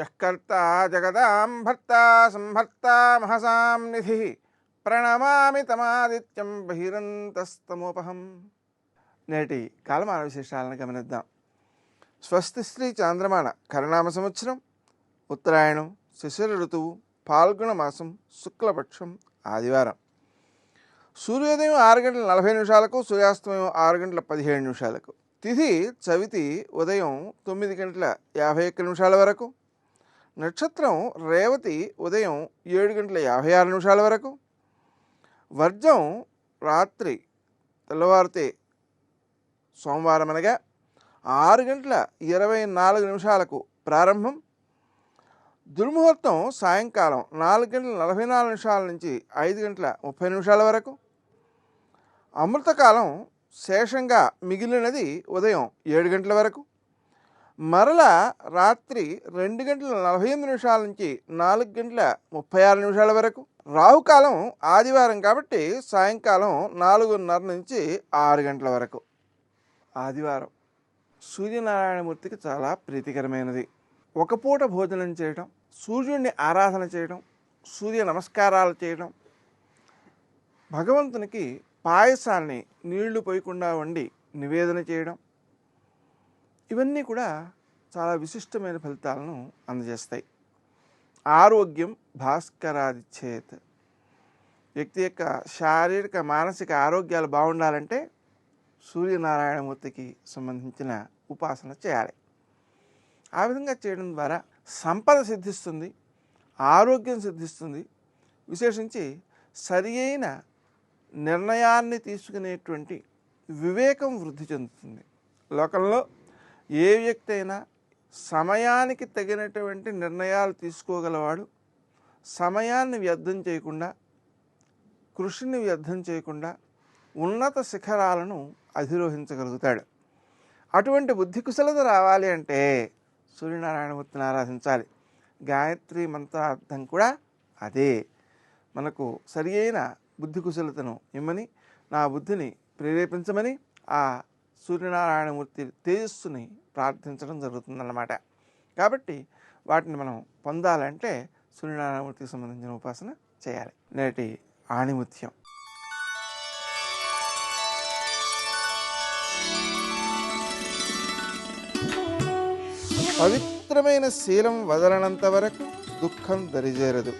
యకర్తా జగదాం భర్త సంహర్త మహసాం నిధి ప్రణమామి తమాదిత్యం బహిరంతస్తమోపహం నేటి కాలమాన విశేషాలను గమనిద్దాం. స్వస్తి శ్రీ చాంద్రమాన కరణామ సంవత్సరం ఉత్తరాయణం శిశిర ఋతువు పాల్గొన మాసం శుక్లపక్షం ఆదివారం. సూర్యోదయం ఆరు గంటల నలభై నిమిషాలకు సూర్యాస్తమయం ఆరు గంటల పదిహేడు నిమిషాలకు. తిథి చవితి ఉదయం తొమ్మిది గంటల యాభై ఒక్క నిమిషాల వరకు. నక్షత్రం రేవతి ఉదయం ఏడు గంటల యాభై ఆరు నిమిషాల వరకు. వర్జం రాత్రి తెల్లవారితే సోమవారం అనగా ఆరు గంటల ఇరవై నాలుగు నిమిషాలకు ప్రారంభం. దుర్ముహూర్తం సాయంకాలం నాలుగు గంటల నలభై నాలుగు నిమిషాల నుంచి ఐదు గంటల ముప్పై నిమిషాల వరకు. అమృతకాలం శేషంగా మిగిలినది ఉదయం ఏడు గంటల వరకు. మరలా రాత్రి రెండు గంటల నలభై ఎనిమిది నిమిషాల నుంచి నాలుగు గంటల ముప్పై ఆరు నిమిషాల వరకు రాహుకాలం ఆదివారం కాబట్టి సాయంకాలం నాలుగున్నర నుంచి ఆరు గంటల వరకు. ఆదివారం సూర్యనారాయణమూర్తికి చాలా ప్రీతికరమైనది. ఒక పూట భోజనం చేయడం సూర్యుడిని ఆరాధన చేయడం సూర్య నమస్కారాలు చేయడం భగవంతునికి పాయసాన్ని నీళ్ళు పోయకుండా వండి నివేదన చేయడం ఇవన్నీ కూడా చాలా విశిష్టమైన ఫలితాలను అందజేస్తాయి. ఆరోగ్యం భాస్కరాదిచ్చేత్ వ్యక్తి యొక్క శారీరక మానసిక ఆరోగ్యాలు బాగుండాలంటే సూర్యనారాయణమూర్తికి సంబంధించిన ఉపాసన చేయాలి. ఆ విధంగా చేయడం ద్వారా సంపద సిద్ధిస్తుంది ఆరోగ్యం సిద్ధిస్తుంది. విశేషించి సరి అయిన నిర్ణయాన్ని తీసుకునేటువంటి వివేకం వృద్ధి చెందుతుంది. లోకంలో ఏ వ్యక్తి అయినా సమయానికి తగినటువంటి నిర్ణయాలు తీసుకోగలవాడు. సమయాన్ని వ్యర్థం చేయకుండా కృషిని వ్యర్థం చేయకుండా ఉన్నత శిఖరాలను అధిరోహించగలుగుతాడు. అటువంటి బుద్ధి కుశలత రావాలి అంటే సూర్యనారాయణమూర్తిని ఆరాధించాలి. గాయత్రి మంత్రార్థం కూడా అదే. మనకు సరి అయిన బుద్ధి కుశలతను ఇమ్మని నా బుద్ధిని ప్రేరేపించమని ఆ సూర్యనారాయణమూర్తి తేజస్సుని ప్రార్థించడం జరుగుతుందన్నమాట. కాబట్టి వాటిని మనం పొందాలంటే సూర్యనారాయణమూర్తికి సంబంధించిన ఉపాసన చేయాలి. నేటి ఆణిముత్యం. పవిత్రమైన శీలం వదలనంత వరకు దుఃఖం దరిజేరదు